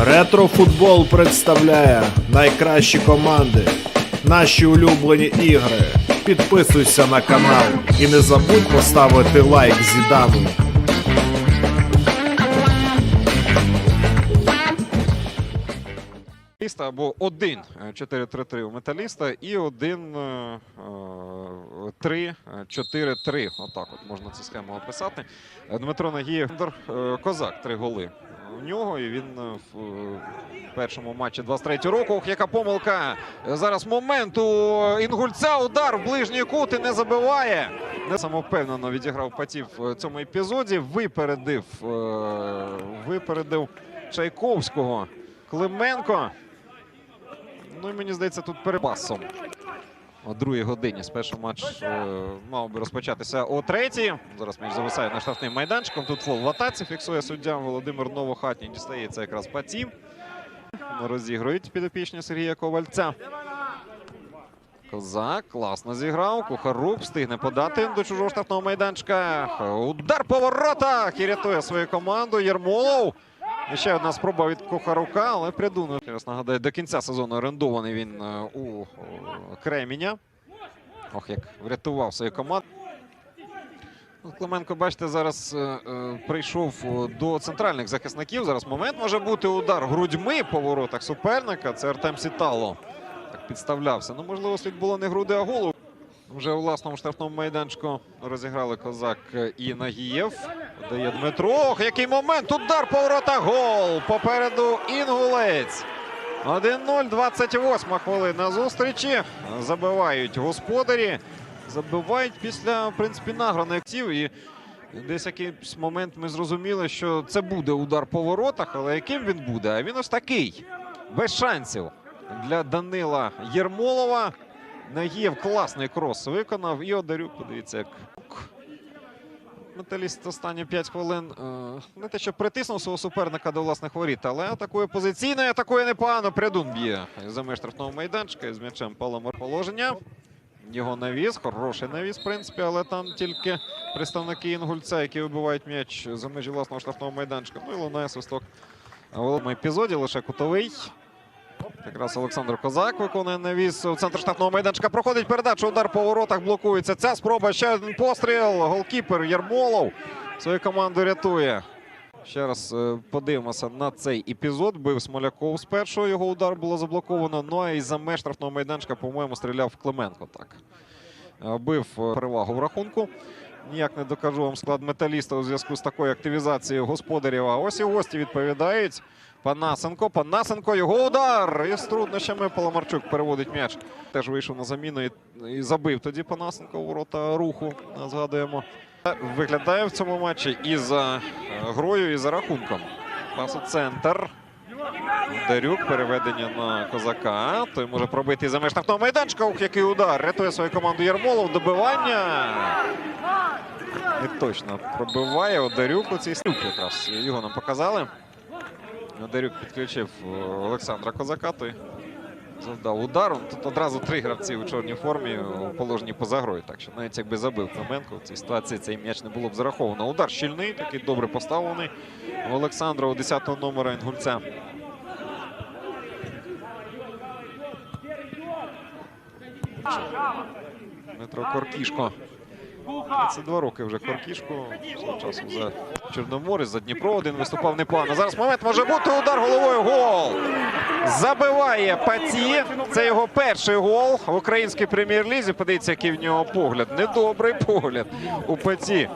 Ретрофутбол представляє найкращі команди, наші улюблені ігри. Підписуйся на канал і не забудь поставити лайк Зідану. Металіста або один е, 4-3-3 у металіста і один е, е, 3-4-3. Отак от можна цю схему описати. Е, Дмитро Нагієв е, Козак, три голи у нього. І він е, в першому матчі 23 року. Ох, яка помилка. Зараз момент у Інгульця. Удар в ближній кут і не забиває. Не самовпевнено відіграв Патів в цьому епізоді. Випередив, випередив Чайковського. Клименко. Ну і мені здається, тут перепасом. О другій годині спершу матч е, мав би розпочатися о третій. Зараз м'яч зависає на штрафним майданчиком. Тут фол в атаці фіксує суддя Володимир Новохатній. Дістається якраз паті. Розігрують підопічні Сергія Ковальця. Козак класно зіграв. Кухарук встигне подати до чужого штрафного майданчика. Удар по воротах і рятує свою команду. Єрмолов. Ще одна спроба від Кухарука, але придунув. Зараз нагадаю, до кінця сезону орендований він е, у о, Креміня. Ох, як врятував свою команду. Ну, Клименко, бачите, зараз е, е, прийшов е, до центральних захисників. Зараз момент може бути удар грудьми по воротах суперника. Це Артем Сітало. Так підставлявся. Ну, можливо, слід було не груди, а голову. Вже у власному штрафному майданчику розіграли козак і Нагієв. Дає Дмитро. Ох, який момент! Удар по воротах. Гол! Попереду Інгулець. 1-0, 28 хвилина зустрічі. Забивають господарі. Забивають після, в принципі, награних актів. І десь якийсь момент ми зрозуміли, що це буде удар по воротах, але яким він буде? А він ось такий. Без шансів для Данила Єрмолова. Нагієв класний крос виконав. І Одарюк, подивіться, як металіст останні 5 хвилин е, не те, що притиснув свого суперника до власних воріт, але атакує позиційно, атакує непогано. Прядун б'є за меж штрафного майданчика з м'ячем паламар положення. Його навіс, хороший навіс, в принципі, але там тільки представники Інгульця, які вибивають м'яч за межі власного штрафного майданчика. Ну і лунає свисток. В великому епізоді лише кутовий. Якраз Олександр Козак виконує навіс. У центр штрафного майданчика проходить передача. Удар по воротах блокується. Ця спроба. Ще один постріл. Голкіпер Єрмолов свою команду рятує. Ще раз е, подивимося на цей епізод. Бив Смоляков з першого. Його удар було заблоковано. Ну а і за меж штрафного майданчика, по-моєму, стріляв Клименко. Так. Е, Бив е, перевагу в рахунку. Ніяк не докажу вам склад металіста у зв'язку з такою активізацією господарів. А ось і гості відповідають. Панасенко, Панасенко, його удар! І з труднощами Паламарчук переводить м'яч. Теж вийшов на заміну і, і забив тоді Панасенко ворота руху. Згадуємо. Виглядає в цьому матчі і за е, грою, і за рахунком. Пас у центр. Дарюк переведення на козака. Той може пробити і за меж майданчика. Ух, який удар! Рятує свою команду Єрмолов. Добивання. Не точно пробиває Одарюк у цій стюк якраз. Його нам показали. Дарюк підключив е, Олександра Козака. Той завдав удар. Тут одразу три гравці у чорній формі у положенні поза грою. Так що навіть якби забив Клименко в цій ситуації цей м'яч не було б зараховано. Удар щільний, такий добре поставлений. У Олександра у 10-го номера Інгульця. Дмитро Коркішко. 32 роки вже Коркішко. Свого часу за Чорноморець, за Дніпро один виступав непогано. Зараз момент може бути удар головою. Гол! Забиває Паті. Це його перший гол в українській прем'єр-лізі. Подивіться, який в нього погляд. Недобрий погляд у Паті.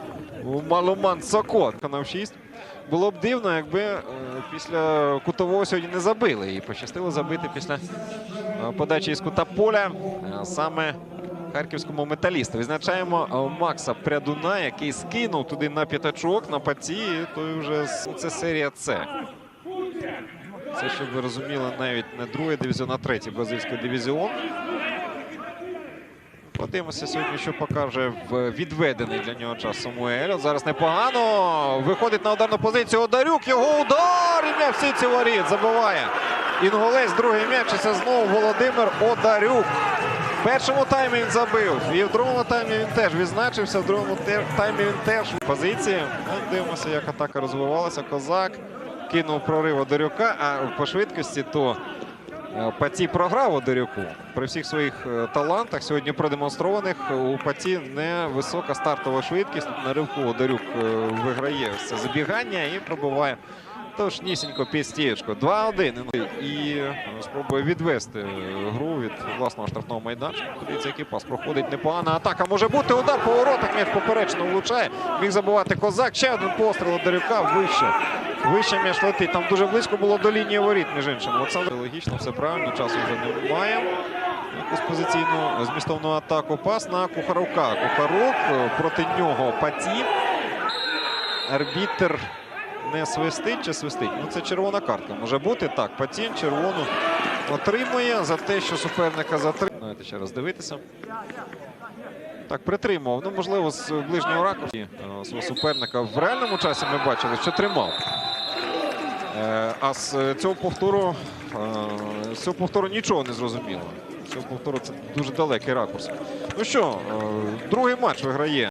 У Маломан Сокот. Канав 6. Було б дивно, якби е, після кутового сьогодні не забили. І пощастило забити після е, подачі із кута поля. е, Саме харківському металісту. Відзначаємо е, Макса Прядуна, який скинув туди на п'ятачок, на паті. і Той вже це серія С. Це, щоб ви розуміли, навіть не другий дивізіон, а третій бразильський дивізіон. Подивимося сьогодні, що покаже в відведений для нього час Самуель. Зараз непогано. Виходить на ударну позицію. Одарюк. Його удар. І м'яч в сітці воріт. Забиває. Інголець. Другий м'яч. І це знову Володимир Одарюк. Першому таймі він забив. І в другому таймі він теж відзначився. В другому таймі він теж в позиції. Ну, Дивимося, як атака розвивалася. Козак. кинув прорив Одарюка, а по швидкості то е, Паті програв Одарюку. При всіх своїх е, талантах сьогодні продемонстрованих у Паті невисока стартова швидкість. На ривку Одарюк е, виграє це забігання і пробиває точнісінько під стієчку. 2-1. І е, спробує відвести гру від власного штрафного майданчика. Подивіться, який проходить непогана атака. Може бути удар по воротах. М'яч поперечно влучає. Міг забивати козак. Ще один постріл Одарюка вище. Вище м'яч летить. Там дуже близько було до лінії воріт, між іншим. Олександр логічно, все правильно. Часу вже немає. Якусь позиційну змістовну атаку. Пас на Кухарука. Кухарук е, проти нього Паті. Арбітер не свистить чи свистить? Ну це червона картка. Може бути так. Патін червону отримує за те, що суперника затримує. Давайте ще раз дивитися. Так, притримував. Ну, можливо, з ближнього ракурсу е, свого суперника в реальному часі ми бачили, що тримав. Е, А з е, цього повтору, з цього повтору нічого не зрозуміло. З цього повтору це дуже далекий ракурс. Ну що, другий матч виграє